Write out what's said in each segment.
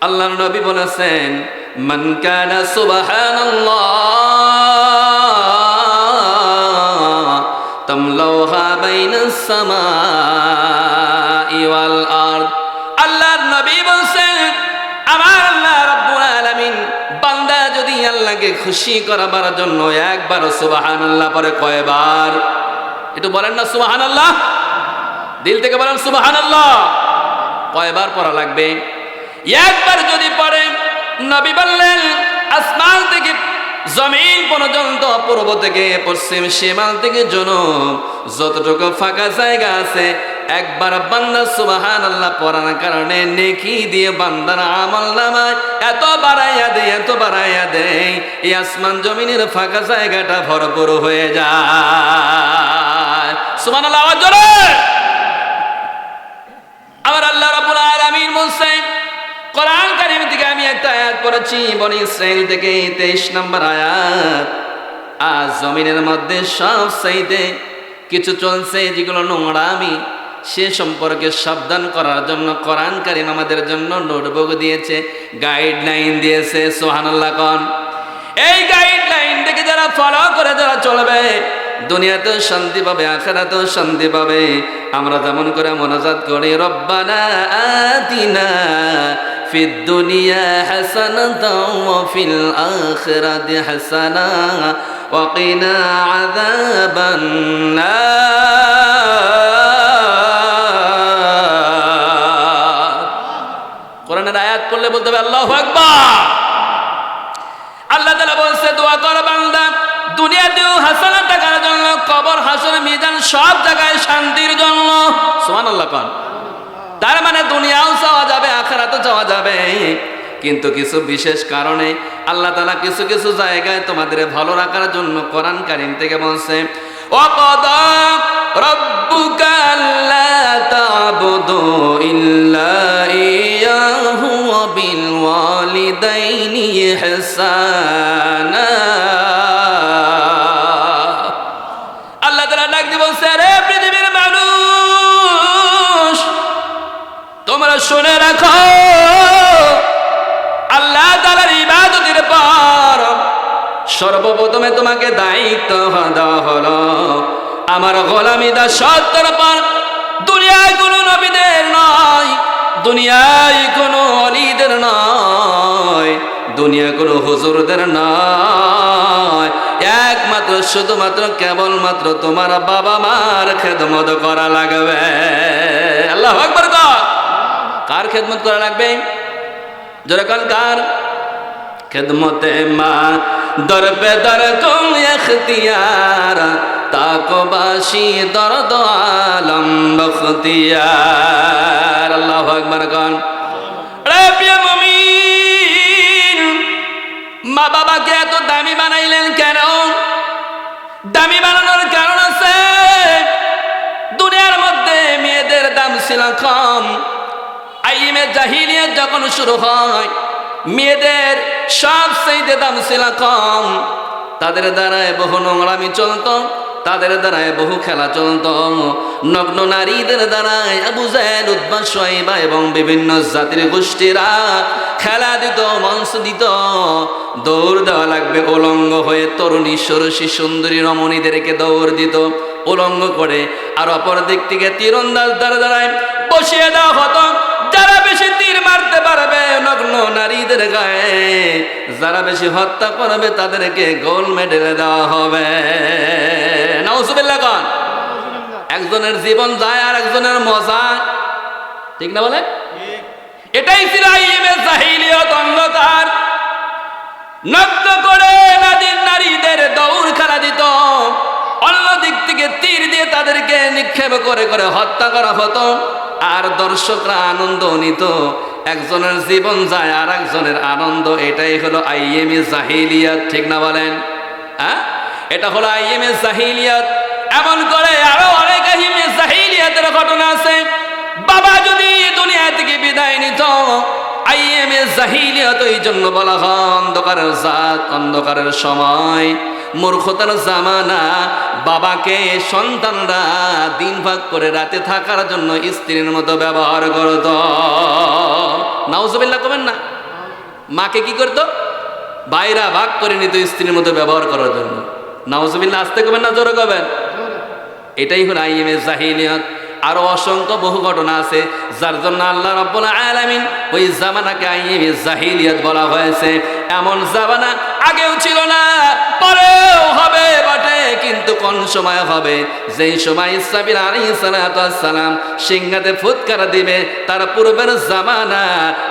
আল্লাহর নবী বলেছেন, মান কানা সুবহানাল্লাহ তামলাউহা বাইনাস সামাই ওয়াল আরদ। আল্লাহর নবী বলেছেন, আমার আল্লাহ রাব্বুল আলামিন বান্দা যদি আল্লাহকে খুশি করাবার জন্য একবার সুবহানাল্লাহ পরে কয়বার? একটু বলেন না সুবহানাল্লাহ। দিল থেকে বলেন সুবহানাল্লাহ। কয়বার পড়া লাগবে? একবার যদি পড়ে, নবী বললেন, আসমান থেকে জমিন পর্যন্ত, পূর্ব থেকে পশ্চিম সীমাল থেকে জনম যতটুকু ফাঁকা জায়গা আছে, একবার বান্দা সুবাহান আল্লাহ পড়ার কারণে নেকি দিয়ে বান্দার আমল নামায়, এত বাড়াইয়া দেয় এত বাড়াইয়া দেয় এই আসমান জমিনের ফাঁকা জায়গাটা ভরপুর হয়ে যায়। সুবান আল্লাহ জোরে। আমার আল্লাহ রাব্বুল আলামিন বলছেন কোরআন কারীম থেকে আমি একটা আয়াত পড়েছি, বনি ইসরাইল থেকে 23 নম্বর আয়াত। আজ জমিনের মধ্যে সব চাইতে কিছু চলছে যেগুলো নোংরামি সে সম্পর্কে সাবধান করার জন্য কোরআন কারীম আমাদের জন্য নোটবুক দিয়েছে, গাইডলাইন দিয়েছে সোহানুল্লাহ কন। এই গাইডলাইন থেকে যারা ফলো করে যারা চলবে, দুনিয়াতেও শান্তি পাবে, আখেরাতেও শান্তি পাবে। আমরা যেমন করে মনোজাত করি, রব্বানা আতিনা في الدنيا حسنة وفي الآخرة حسنة وقنا عذاب النار কোরআনের আয়াত করলে বলতে হবে আল্লাহু আকবার আল্লাহ তাআলা বলছে দোয়া কর বান্দা দুনিয়াতেও হাসানা টাকার জন্য কবর হাসর মিজান সব জায়গায় শান্তির জন্য সুবহানাল্লাহ কোন তার মানে দুনিয়াও চাওয়া যাবে তো যাওয়া যাবে। কিন্তু কিছু বিশেষ কারণে আল্লাহ তালা কিছু কিছু জায়গায় তোমাদের ভালো রাখার জন্য কোরআন কারিম থেকে বলছে ইল্লা শুনে রাখো। আল্লাহ তাআলার ইবাদতের পর সর্বপ্রথমে তোমাকে দায়িত্ব দেওয়া হলো। আমার গোলামি দা সত্তর পর। দুনিয়ায় কোনো নবীদের নয়, দুনিয়ায় কোনো অলিদের নয় দুনিয়া কোনো হুজুরদের নয়। একমাত্র, শুধুমাত্র, কেবলমাত্র তোমার বাবা মার খেদমত করা লাগবে। আল্লাহ আকবর কর। কার খেদমত করা লাগবে? যেরকম কার? খেদমতে মা, দর পে দর কুম এখতিয়ার, তাকবাসি দর্দ আলম বখতিয়ার। আল্লাহ আকবর কন। মা বাবাকে এত দামি বানাইলেন কেন? দামি আইমে জাহিলিয়াত যখন শুরু হয়, মেয়েদের সব সেইতে দাম ছিল কম। তাদের দ্বারায় বহু নোংরামি চলত, তাদের দ্বারায় বহু খেলা চলত। নগ্ন নারীদের দ্বারায় আবু এবং বিভিন্ন জাতির গোষ্ঠীরা খেলা দিত মঞ্চ দিত। দৌড় দেওয়া লাগবে, উলঙ্গ হয়ে তরুণী, সরসী, সুন্দরী রমণীদেরকে দৌড় দিত। উলঙ্গ করে আর অপর দিক থেকে তীরন্দাজ দ্বারা দ্বারায় বসিয়ে দেওয়া হতো। গায়ে যারা বেশি হত্যা করবে তাদেরকে গোল মেডেল দেওয়া হবে। কন একজনের জীবন যায় আর একজনের মজা। ঠিক না বলে এটাই ছিল নগ্ন করে নারীদের দৌড় খেলা দিত। অন্য দিক থেকে তীর দিয়ে তাদেরকে নিক্ষেপ করে করে হত্যা করা হতো। আর দর্শকরা আনন্দ নিত। একজনের জীবন যায় আর একজনের আনন্দ, এটাই হলো আইএমএ জাহিলিয়াত, ঠিক না বলেন? হ্যাঁ? এটা হলো আইএমএ জাহিলিয়াত। এমন করে আরও অনেক আইএমএ জাহিলিয়াতের ঘটনা আছে। বাবা যদি দুনিয়া থেকে বিদায় নিত আইএমএ জাহিলিয়াত এই জন্য বলা হয় অন্ধকারের জাত, অন্ধকারের সময়। মূর্খতার জামানা। বাবাকে সন্তানরা দিন ভাগ করে রাতে থাকার জন্য স্ত্রীর মতো ব্যবহার করত। নাউজবিল্লা কবেন না। মাকে কি করতো? বাইরা ভাগ করে নিত স্ত্রীর মতো ব্যবহার করার জন্য। নাউজবিল্লা আসতে কবেন না জোরে কবেন? এটাই হলো আইএমএ জাহিলিয়াত। আরও অসংখ্য বহু ঘটনা আছে, যার জন্য আল্লাহ রাব্বুল আলামিন ওই জামানাকে আইএমএ জাহিলিয়াত বলা হয়েছে। এমন জামানা আগেও ছিল না, পরেও হবে, বটে, কিন্তু কোন সময় হবে? যেই সময় আলাইহিস সালাতু সালাম সিংহাতে ফুৎকার দিবে, তার পূর্বের জামানা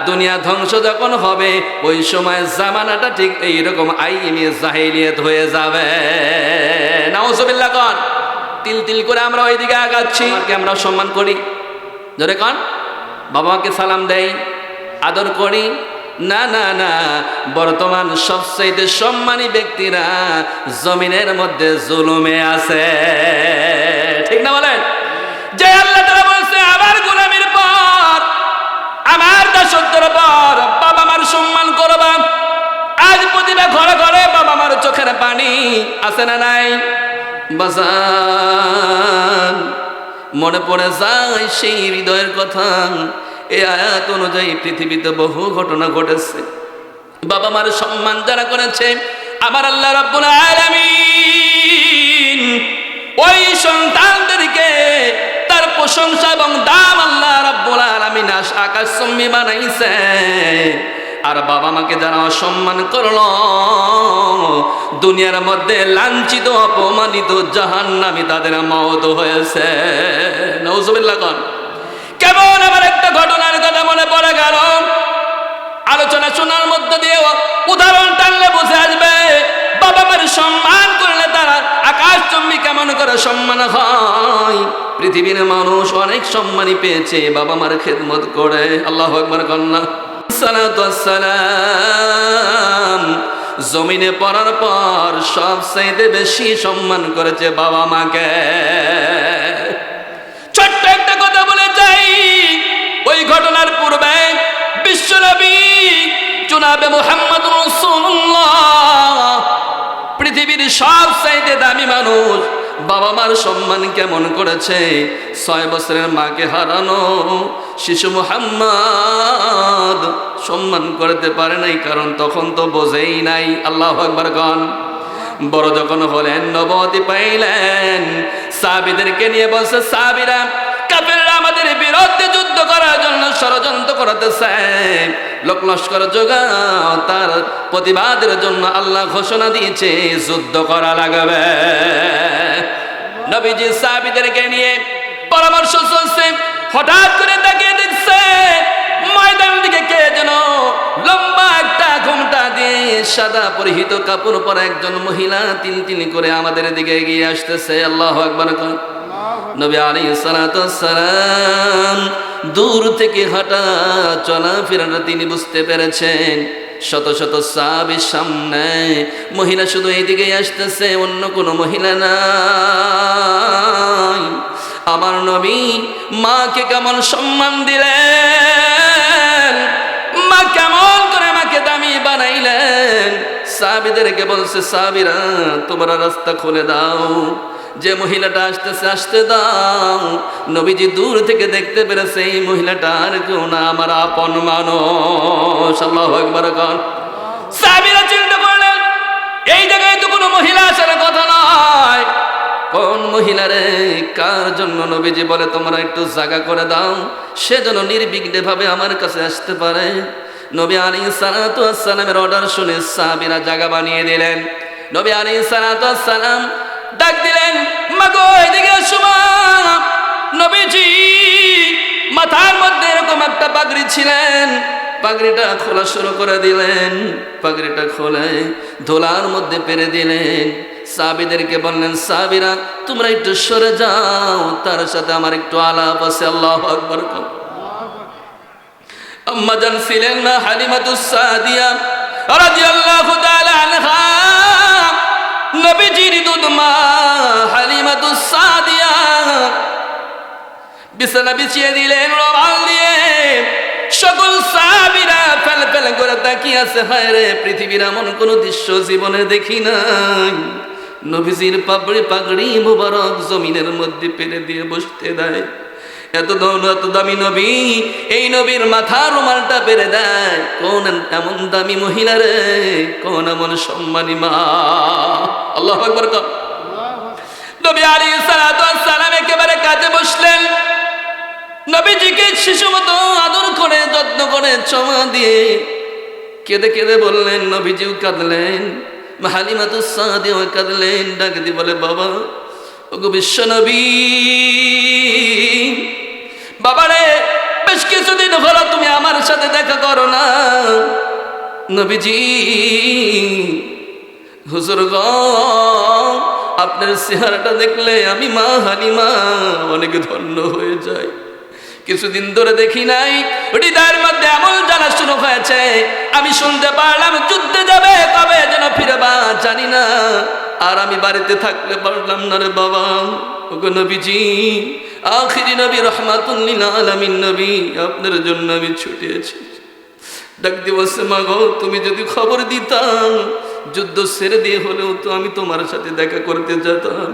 দুনিয়া ধ্বংস যখন হবে, ওই সময় জামানাটা ঠিক এইরকম আইএমএ জাহিলিয়াত হয়ে যাবে। নাউজুবিল্লাহ কন তিল তিল করে আমরা ওইদিকে আগাচ্ছি। আমরা সম্মান করি। ধরে কন। বাবা মাকে সালাম দেই। আদর করি। না না না। বর্তমান সবচাইতে সম্মানী ব্যক্তিরা জমিনের মধ্যে জুলুমে আছে। ঠিক না বলেন? যে আল্লাহ বলছে, আমার গোলামির পর, আমার দাসত্বের পর বাবা মার সম্মান করবা। আজ প্রতিটা ঘরে ঘরে বাবা মার চোখের পানি আছে না নাই? বাজান। মনে পড়ে যায় সেই হৃদয়ের কথা। এই আয়াত অনুযায়ী পৃথিবীতে বহু ঘটনা ঘটেছে। বাবা মার সম্মান যারা করেছে, আমার আল্লাহ রাব্বুল আলামিন ওই সন্তানদেরকে তার প্রশংসা এবং দাম আল্লাহ রাব্বুল আলামিন আকাশ সম্মি বানাইছে। আর বাবা মাকে যারা অসম্মান করল, দুনিয়ার মধ্যে লাঞ্ছিত, অপমানিত, জাহান্নামী তাদের মত হয়েছে। কেমন আমার একটা ঘটনার কথা মনে পড়ে গেল? আলোচনা শোনার মধ্যে দিয়ে উদাহরণ টানলে বুঝে আসবে, বাবা মার সম্মান করলে তারা আকাশ চম্বি কেমন করে সম্মান হয়? পৃথিবীর মানুষ অনেক সম্মানই পেয়েছে, বাবা মার খেদমত করে। আল্লাহ একবার কন্যা সালাম, জমিনে পড়ার পর সব চাইতে বেশি সম্মান করেছে বাবা মাকে। ছোট্ট একটা কথা বলে যাই, ওই ঘটনার পূর্বে বিশ্বনবী জুনাবে মোহাম্মদ পৃথিবীর সব চাইতে দামি মানুষ বাবা মার সম্মান কেমন করেছে? ছয় বছরের মাকে হারানো শিশু মোহাম্মদ সম্মান করতে পারে নাই, কারণ তখন তো বোঝেই নাই। আল্লাহ একবার বড় যখন হলেন নবতী পাইলেন সাবিদেরকে নিয়ে বলছে সাবিরা আমাদের বিরুদ্ধে যুদ্ধ করার জন্য ষড়যন্ত্র লোক লস্কর যোগাও, তার প্রতিবাদের জন্য আল্লাহ ঘোষণা দিয়েছে, যুদ্ধ করা লাগবে। নবীজি সাবিদেরকে নিয়ে পরামর্শ চলছে। সাদা পরিহিত কাপড় পরা একজন মহিলা তিন তিন করে আমাদের দিকে এগিয়ে আসতেছে। আল্লাহ একবার নবী আলী সালাম দূর থেকে হাঁটা চলা ফেরাটা তিনি বুঝতে পেরেছেন। শত শত সাবির সামনে মহিলা শুধু এইদিকে আসতেছে, অন্য কোনো মহিলা নাই। আমার নবী মাকে কেমন সম্মান দিলেন? মা কেমন বানাইলেন। সাবিদেরকে বলছে সাবিরা তোমরা রাস্তা খুলে দাও। যে মহিলাটা আসতেছে, আসতে দাও। নবীজি দূর থেকে দেখতে পেরেছে, এই কেউ না, আমার আপন আল্লাহ একবার সাবিরা চিন্তা করলেন, এই জায়গায় তো কোনো মহিলা আসার কথা নয়। কোন মহিলারে কার জন্য নবীজি বলে, তোমরা একটু জায়গা করে দাও। সে যেন নির্বিঘ্নে ভাবে আমার কাছে আসতে পারে। নবী আলী সালাতামের অর্ডার শুনে সাবিরা জায়গা বানিয়ে দিলেন। নবী আলী সালাতাম ডাক দিলেন, মাগো নবীজি মাথার মধ্যে এরকম একটা পাগড়ি ছিলেন। পাগড়িটা খোলা শুরু করে দিলেন, পাগড়িটা খোলে ধোলার মধ্যে পেরে দিলেন। সাবিদেরকে বললেন সাবিরা তোমরা একটু সরে যাও, তার সাথে আমার একটু আলাপ আছে, আল্লাহ আকবর আম্মাজান ছিলেন না হালিমাতুস সাদিয়া রাদিয়াল্লাহু তাআলা আনহা। নবীজির দুধ মা হালিমাতুস সাদিয়া। বিছানা বিছিয়ে দিলেন রবাল দিয়ে। সকল সাবিরা ফেল ফেল করে তাকিয়ে আছে, হায় রে, পৃথিবীর এমন কোন দৃশ্য জীবনে দেখি নাই। নবীজির পাগড়ি পাগড়ি মুবারক জমিনের মধ্যে পেরে দিয়ে বসতে দেয়। এত দৌন এত দামি নবী, এই নবীর মাথা রুমালটা পেরে দেয়। কোন এমন দামি মহিলা রে, কোন এমন সম্মানী মা। আল্লাহ আকবর কর। একেবারে কাজে বসলেন। নবীজিকে শিশু মতো আদর করে, যত্ন করে চমা দিয়ে বললেন কাঁদলেন হালিমাতুসাদিও কাঁদলেন, ডাক দি বলে, বাবা, ওগো বিশ্ব নবী বাবারে, বেশ কিছুদিন হলো তুমি আমার সাথে দেখা করো না। নবীজি, হুজুর গ, আপনার চেহারাটা দেখলে আমি মা হালিমা অনেক ধন্য হয়ে যাই। কিছুদিন ধরে দেখি নাই, হৃদয়ের মধ্যে এমন জানা শুরু হয়েছে। আমি শুনতে পারলাম, যুদ্ধে যাবে, কবে যেন ফিরবা জানি না। আর আমি বাড়িতে থাকলে পারলাম না রে বাবা। ওগো নবীজি, আখিরি নবী রহমাতুল্লিল আলামিন নবী, আপনার জন্য আমি ছুটে এসেছি ডাক দিবসে মাগো তুমি যদি খবর দিতাম যুদ্ধ সেরে দিয়ে হলেও তো আমি তোমার সাথে দেখা করতে যেতাম।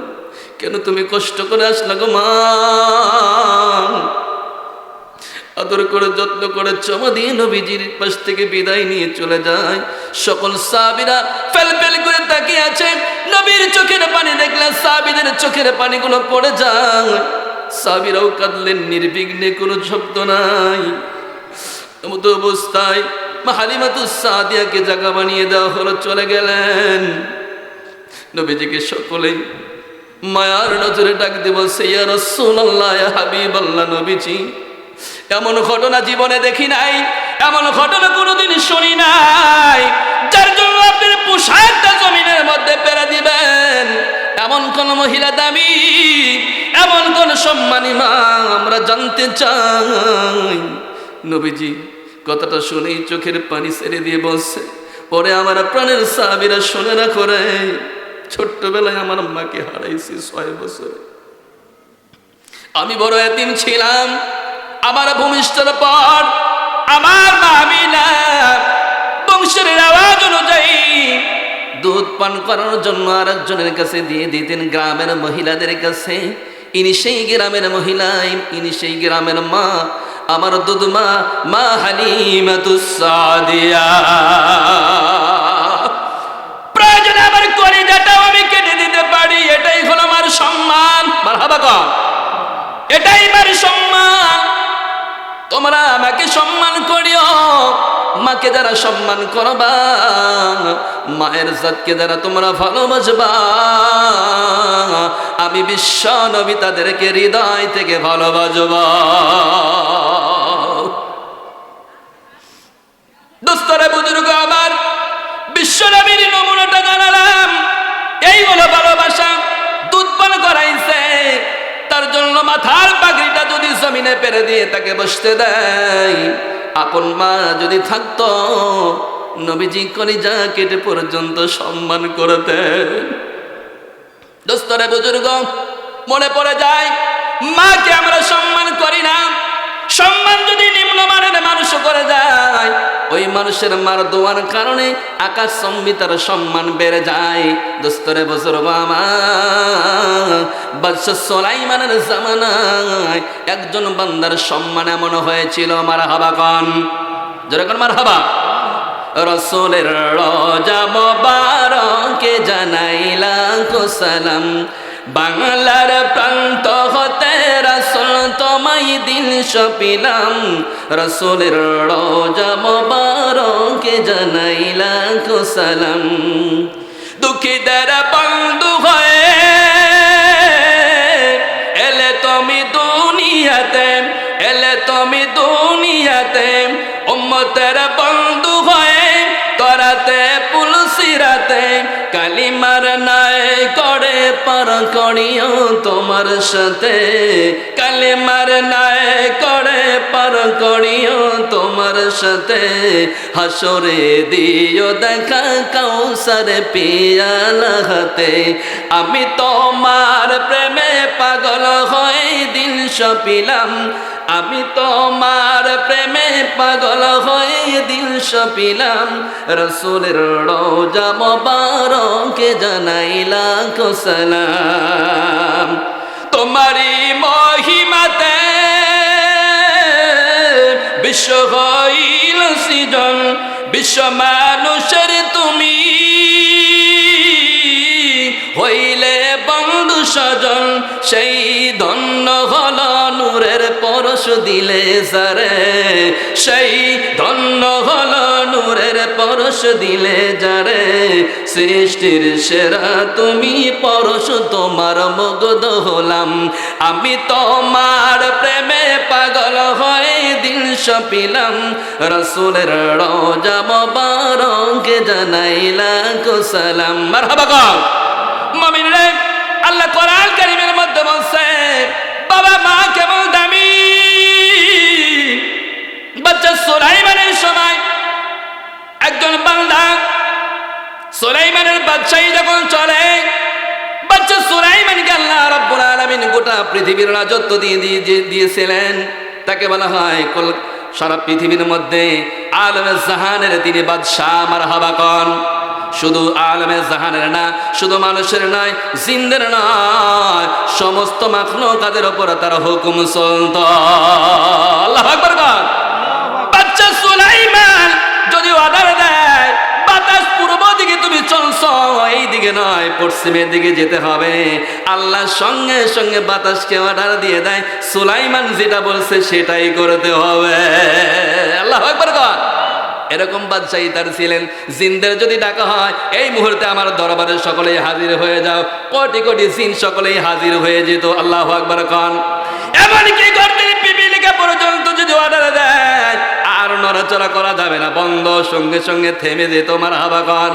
কেন তুমি কষ্ট করে আসলা গো মা? আদর করে, যত্ন করে, চমা দিয়ে নবীজির পাশ থেকে বিদায় নিয়ে চলে যায়। সকল সাবিরা ফেল ফেল করে তাকিয়ে আছে। নবীর চোখের পানি দেখলে সাবিদের চোখের পানিগুলো পড়ে যায়। সাবিরাও কাঁদলেন, নির্বিঘ্নে কোনো শব্দ নাই। মতো অবস্থায় হালিমাতু সাদিয়াকে জায়গা বানিয়ে দেওয়া হলো, চলে গেলেন। নবীজিকে সকলে মায়ার নজরে ডাক দেব সেইয়া রসুল্লাহ হাবিব আল্লাহ নবীজি এমন ঘটনা জীবনে দেখি নাই, এমন ঘটনা কোনোদিন শুনি নাই। যার জন্য আপনি পোশাকটা জমিনের মধ্যে পেরে দিবেন। এমন কোন মহিলা দামি, এমন কোন সম্মানী মা আমরা জানতে চাই। নবীজি, কথাটা শুনেই চোখের পানি ছেড়ে দিয়ে বলছে পরে আমার প্রাণের সাবিরা শুনে না করে, ছোট্টবেলায় আমার মাকে হারাইছি ছয় বছরে। আমি বড় এতিম ছিলাম আমার ভূমিষ্ঠের পর, আমার মামিনা বংশের আওয়াজ অনুযায়ী দুধ পান করার জন্য আর একজনের কাছে দিয়ে দিতেন গ্রামের মহিলাদের কাছে। ইনি সেই গ্রামের মহিলা, ইনি সেই গ্রামের মা, আমার দুধ মা মা হালিমাতুসাদিয়া প্রয়োজনে আমার কলিজাটাও আমি কেটে দিতে পারি, এটাই হলো আমার সম্মান। মারহাবা কর। এটাই আমার সম্মান। তোমরা আমাকে সম্মান করিও। মাকে যারা সম্মান করবা, মায়ের জাতকে যারা তোমরা ভালোবাসবা, আমি বিশ্ব নবী তাদেরকে হৃদয় থেকে ভালোবাসবা। দোস্তরে, বুজুর্গ আবার বিশ্ব নবীর নমুনাটা জানালাম। এই হলো ভালোবাসা, দুধ পান করাইছে। তার জন্য মাথার পাগড়িটা যদি জমিনে পেরে দিয়ে তাকে বসতে দেয়, আপন মা যদি থাকতো, নবীজি যা কেটে পর্যন্ত সম্মান করতেন। দোস্তরে বুজুর্গ, মনে পড়ে যায়, মাকে আমরা সম্মান করি না। সম্মান যদি নিম্নমানের মানুষ করে যায়, ওই মানুষের মার দোয়ার কারণে আকাশ সম্মিতার সম্মান বেড়ে যায়। দোস্তরে বছর সোলাইমানের জামানায় একজন বান্দার সম্মান এমন হয়েছিল মার হাবা কন। যেরকম মার হাবা রসুলের রজা বাংলার প্রান্ত হতে দিল সপিলাম রসুলের রোজা মোবারকে জানাইলা সালাম। দ্বারা বন্ধু হয়ে করিও তোমার সাথে। কালিমার নাই করে পার করিও তোমার সাথে। হাসরে দিও দেখা কাউসার পিয়াল হাতে আমি তোমার প্রেমে পাগল হয়ে সপিলাম আমি তোমার প্রেমে পাগল হয়ে দিল সপিলাম। রসুলের রোজা মোবারকে জানাইলা সালাম। তোমারি মহিমাতে বিশ্ব হইল সৃজন। বিশ্ব মানুষের তুমি হইলে বন্ধু স্বজন। সেই ধন্য হল নূরের পরশ দিলে সারে সেই ধন্য হল নূরের পরশ দিলে যারে, সৃষ্টির সেরা তুমি পরশ, তোমার মগদ হলাম। আমি তোমার প্রেমে পাগল হয়ে দিল সপিলাম। রসুলের রোজা মোবারকে জানাইলা সালাম। মারহাবা কর। মমিন রে, আল্লাহ কোরআন কারিমের মধ্যে বলছে, বাবা মা কেমন বাচ্চা সোলাইমানের সময়। একজন বান্দা সোলাইমানের বাদশাহী যখন চলে বাচ্চা সোলাইমানকে আল্লাহ রাব্বুল আলামিন গোটা পৃথিবীর রাজত্ব দিয়ে দিয়ে দিয়ে- দিয়েছিলেন, তাকে বলা হয় কল, সারা পৃথিবীর মধ্যে আলমে জাহানের তিনি বাদশাহ আমার হাবা কন। শুধু আলমে জাহানের না, শুধু মানুষের নয়, জিন্দের নয়, সমস্ত মাখলো কাদের ওপর তার হুকুম চলত। আল্লাহ আকবার বাচ্চা সুলাইমান, যদি অর্ডার দেয়, বাতাস পূর্ব দিকে তুমি চলছো, এই দিকে নয়, পশ্চিমের দিকে যেতে হবে। আল্লাহ সঙ্গে সঙ্গে বাতাসকে অর্ডার দিয়ে দেয়। সুলাইমান যেটা বলছে সেটাই করতে হবে। আল্লাহ একবার কর। এরকম বাদশাহী তার ছিলেন। জিনদের যদি ডাকা হয়, এই মুহূর্তে আমার দরবারে সকলেই হাজির হয়ে যাও। কোটি কোটি জিন সকলেই হাজির হয়ে যেত। আল্লাহ আকবর কন। এমনকি গর্তের পিপিলিকা পর্যন্ত যদি অর্ডার দেয় নড়াচড়া করা যাবে না। বন্ধ, সঙ্গে সঙ্গে থেমে যেত আমার হাবাগন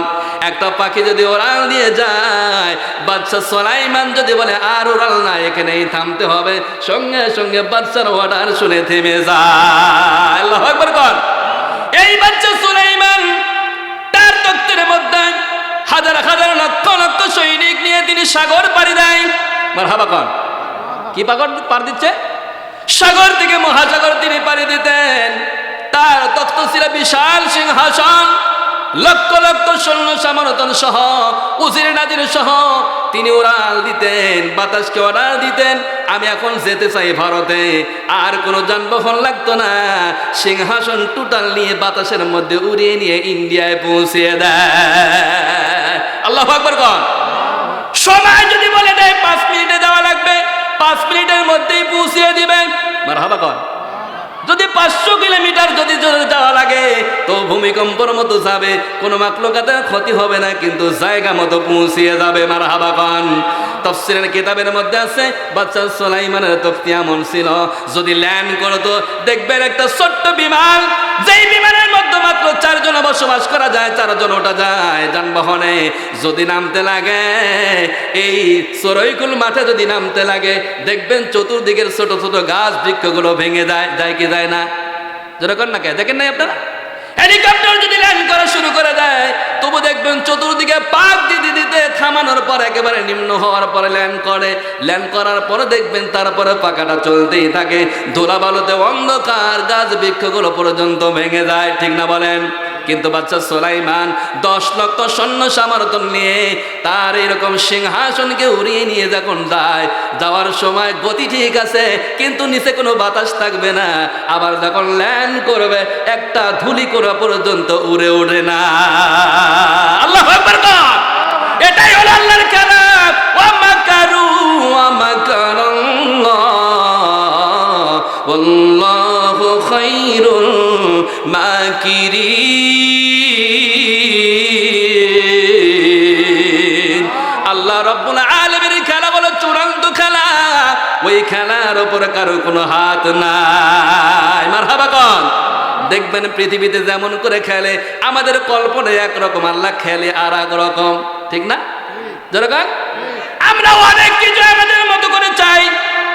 একটা পাখি যদি ওড়াল দিয়ে যায় বাচ্চা সোলাইমান যদি বলে, আর ওড়াল না, এখানেই থামতে হবে। সঙ্গে সঙ্গে বাচ্চার অর্ডার শুনে থেমে যায়। কর। এই বাচ্চা সুলাইমান তার তত্ত্বের মধ্যে হাজার হাজার লক্ষ লক্ষ সৈনিক নিয়ে তিনি সাগর পাড়ি দেয়। মার হাবা কি পাগর পার দিচ্ছে? সাগর থেকে মহাসাগর তিনি পাড়ি দিতেন। তার তত্ত্ব ছিল বিশাল সিংহাসন, লক্ষ লক্ষ সৈন্য সামরতন সহ, উজির নাজির সহ, তিনি উড়াল দিতেন, বাতাসকে অর্ডার দিতেন, আমি এখন যেতে চাই ভারতে, আর কোনো যানবাহন লাগতো না, সিংহাসন টোটাল নিয়ে বাতাসের মধ্যে উড়িয়ে নিয়ে ইন্ডিয়ায় পৌঁছিয়ে দেয়। আল্লাহ আকবর কন। সময় যদি বলে দেয়, পাঁচ মিনিটে যাওয়া লাগবে, পাঁচ মিনিটের মধ্যেই পৌঁছিয়ে দিবেন। মারহাবা কর যদি পাঁচশো কিলোমিটার যদি যাওয়া লাগে, তো ভূমিকম্পর মতো যাবে। কোনো মাকলকাতের ক্ষতি হবে না, কিন্তু জায়গা মতো পৌঁছিয়ে যাবে মার হাবাকান তফসিলের কিতাবের মধ্যে আছে বাচ্চা সোলাইমানের তফতি এমন ছিল। যদি ল্যান্ড করতো দেখবেন একটা ছোট্ট বিমান, যেই বিমানের মধ্যে মাত্র চারজন বসবাস করা যায়, চারজন ওটা যায় যানবাহনে। যদি নামতে লাগে, এই সরৈকুল মাঠে যদি নামতে লাগে, দেখবেন চতুর্দিকের ছোট ছোট গাছ বৃক্ষগুলো ভেঙে যায় যায় কি যায় না। যেরকম না কে? দেখেন নাই আপনারা? হেলিকপ্টার যদি ল্যান্ড করা শুরু করে দেয়, তবু দেখবেন চতুর্দিকে পাক দিতে দিতে থামানোর পর একেবারে নিম্ন হওয়ার পরে ল্যান্ড করে। ল্যান্ড করার পরে দেখবেন তারপরে পাকাটা চলতেই থাকে। ধোলা বালুতে অন্ধকার, গাছ বৃক্ষগুলো পর্যন্ত ভেঙে যায়, ঠিক না বলেন? কিন্তু বাচ্চা সোলাইমান দশ লক্ষ সৈন্য সমর্থন নিয়ে তার এরকম সিংহাসনকে উড়িয়ে নিয়ে যখন যায়, যাওয়ার সময় গতি ঠিক আছে, কিন্তু নিচে কোনো বাতাস থাকবে না। আবার যখন ল্যান্ড করবে, একটা ধুলি করা পর্যন্ত উড়ে উড়ে না। আল্লাহ এটাই হলো আল্লাহর ওয়ামাকারাল্লাহ ওয়াল্লাহু খায়রুল মাকিরিন আল্লাহ রব্বুল আলামিনের খেলা বলো, চূড়ান্ত খেলা। ওই খেলার উপরে কারও কোনো হাত নাই। মারহাবা কন। দেখবেন পৃথিবীতে যেমন করে খেলে, আমাদের কল্পনায় একরকম, আল্লাহ খেলে আর এক রকম। ঠিক না? যেরকম আমরা অনেক কিছু আমাদের মতো করে চাই,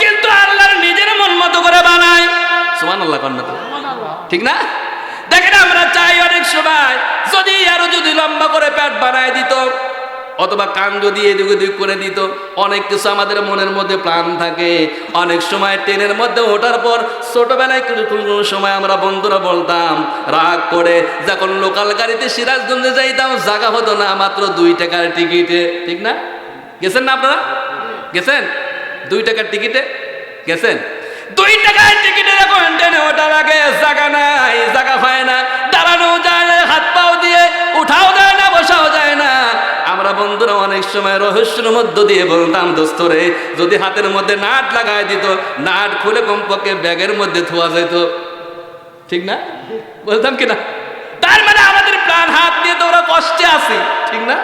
কিন্তু আল্লাহর নিজের মন মতো করে বানায় সুমান আল্লাহ কন্যা ঠিক না? দেখেন আমরা চাই অনেক সময় যদি আরও যদি লম্বা করে প্যাট বানায় দিত, অথবা কান যদি এদিক ওদিক করে দিত, অনেক কিছু আমাদের মনের মধ্যে প্ল্যান থাকে। অনেক সময় ট্রেনের মধ্যে ওঠার পর ছোটবেলায় কোনো কোনো সময় আমরা বন্ধুরা বলতাম, রাগ করে যখন লোকাল গাড়িতে সিরাজগঞ্জে যাইতাম জায়গা হতো না মাত্র দুই টাকার টিকিটে। ঠিক না? গেছেন না আপনারা? গেছেন? দুই টাকার টিকিটে? গেছেন? দুই টাকায় টিকিটের এখন ট্রেনে ওঠা লাগে জায়গা নাই জায়গা পায় না। দাঁড়ানো যায় না, হাত পাও দিয়ে উঠাও যায় না, বসাও যায় না। আমরা বন্ধুরা অনেক সময় রহস্যের মধ্য দিয়ে বলতাম দোস্তরে যদি হাতের মধ্যে নাট লাগায় দিত, নাট খুলে কমপক্ষে ব্যাগের মধ্যে থোয়া যেত। ঠিক না? বলতাম কি না? তার মানে আমাদের প্রাণ হাত দিয়ে তো ওরা কষ্টে আছে, ঠিক না?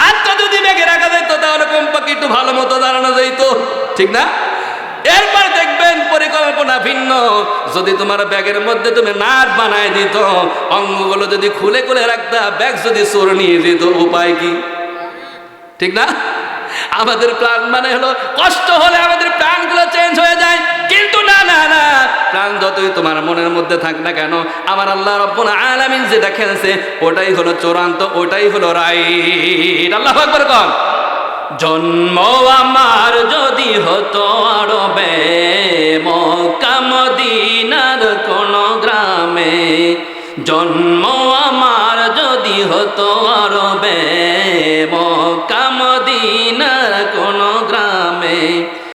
হাতটা যদি ব্যাগে রাখা যেত, তাহলে কমপক্ষে একটু ভালো মতো দাঁড়ানো যেত, ঠিক না? এরপর দেখবেন পরিকল্পনা ভিন্ন। যদি তোমার ব্যাগের মধ্যে তুমি নাট বানায় দিত, অঙ্গগুলো যদি খুলে খুলে রাখতা, ব্যাগ যদি চোর নিয়ে যেত, উপায় কি? ঠিক না? আমাদের প্ল্যান মানে হলো কষ্ট হলে আমাদের প্ল্যানগুলো চেঞ্জ হয়ে যায়, কিন্তু না না না। প্ল্যান যতই তোমার মনের মধ্যে থাক না কেন, আমার আল্লাহ রব্বুল আলামিন যেটা খেলছে, ওটাই হলো চূড়ান্ত, ওটাই হলো রাইট। আল্লাহ আকবার কর জন্ম আমার যদি হতো আরবে, মক্কা মদিনার কোন গ্রামে। জন্ম আমার যদি হতো আরবে, মক্কা মদিনা